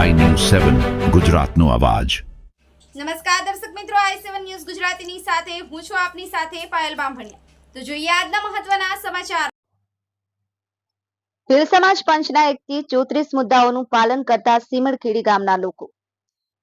સેવન ગુજરાતનો અવાજ. નમસ્કાર દર્શક મિત્રો આઈ સેવન ન્યૂઝ ગુજરાતીની સાથે હું છું આપની સાથે પાયલ બામભણિયા. તો જોઈએ આજના મહત્વના સમાચાર. ભીલ સમાજ પંચના એકથી ચોત્રીસ મુદ્દાઓનું પાલન કરતા સીમડખેડી ગામના લોકો.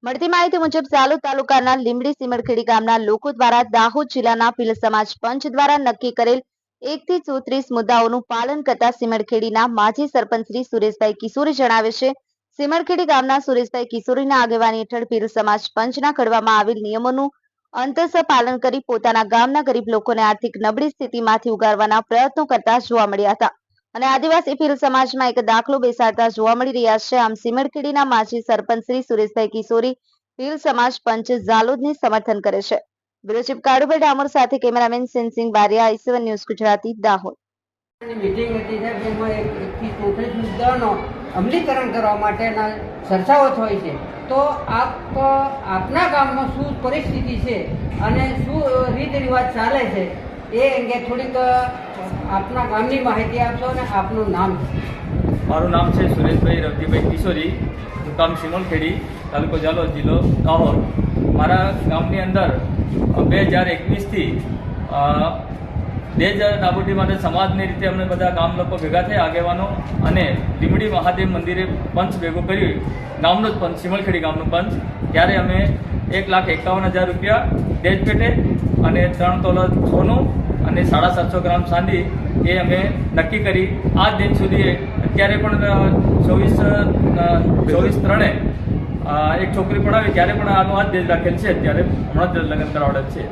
મળતી માહિતી મુજબ સાલોદ તાલુકાના લીમડી સીમડખેડી ગામના લોકો દ્વારા દાહોદ જિલ્લાના ભીલ સમાજ પંચ દ્વારા નક્કી કરેલ એકથી ચોત્રીસ મુદ્દાઓનું પાલન કરતા સીમડખેડીના માજી સરપંચ શ્રી સુરેશભાઈ કિશોરે જણાવે છે સીમડખેડી ગામના સુરેશભાઈ કિશોરીના આગેવાની હેઠળ પીર સમાજ પંચના ઘડવામાં આવેલ નિયમોનું અંતસ્થ પાલન કરી પોતાના ગામના ગરીબ લોકોને આર્થિક નબળી સ્થિતિમાંથી ઉગારવાના પ્રયત્નો કરતા જોવા મળ્યા હતા. અને આદિવાસી પીર સમાજમાં એક દાખલો બેસાડતા જોવા મળી રહ્યા છે. આમ સિમરખેડીના માજી સરપંચ શ્રી સુરેશભાઈ કિશોરી પીર સમાજ પંચ ઝાલોદને સમર્થન કરે છે. બ્યુરો કાળુભાઈ ડામોર સાથે કેમેરામેન સેન્સિંગ બારિયા આઈસીવન ન્યૂઝ ગુજરાતી, દાહોદ. મીટિંગ હતી સાહેબ એમાં એક એકથી ચોત્રીસ મુદ્દાનો અમલીકરણ કરવા માટેના ચર્ચાઓ થઈ છે. તો આપ આપના ગામમાં શું પરિસ્થિતિ છે અને શું રીત રિવાજ ચાલે છે એ અંગે થોડીક આપના ગામની માહિતી આપશો અને આપનું નામ. મારું નામ છે સુરેશભાઈ રવજીભાઈ કિશોરી. ગામ સિમોલખેડી, તાલુકો જાલોદ જિલ્લો દાહોદ. મારા ગામની અંદર બે હજાર એકવીસથી હજાર નાબૂદી માટે સમાજની રીતે અમને બધા ગામ લોકો ભેગા થયા, આગેવાનો અને લીમડી મહાદેવ મંદિરે પંચ ભેગો કર્યું. ગામનો જ પંચ, સિમલખેડી ગામનું પંચ. ત્યારે અમે એક લાખ એકાવન હજાર રૂપિયા દેજ પેટે અને ત્રણ તોલા સોનું અને સાડા સાતસો ગ્રામ ચાંદી એ અમે નક્કી કરી. આ દિન સુધી અત્યારે પણ ચોવીસ ચોવીસ ત્રણે એક છોકરી પણ આવી ત્યારે પણ આનું આ જ દેજ રાખેલ છે. અત્યારે હમણાં જ લગ્ન કરાવડે છે.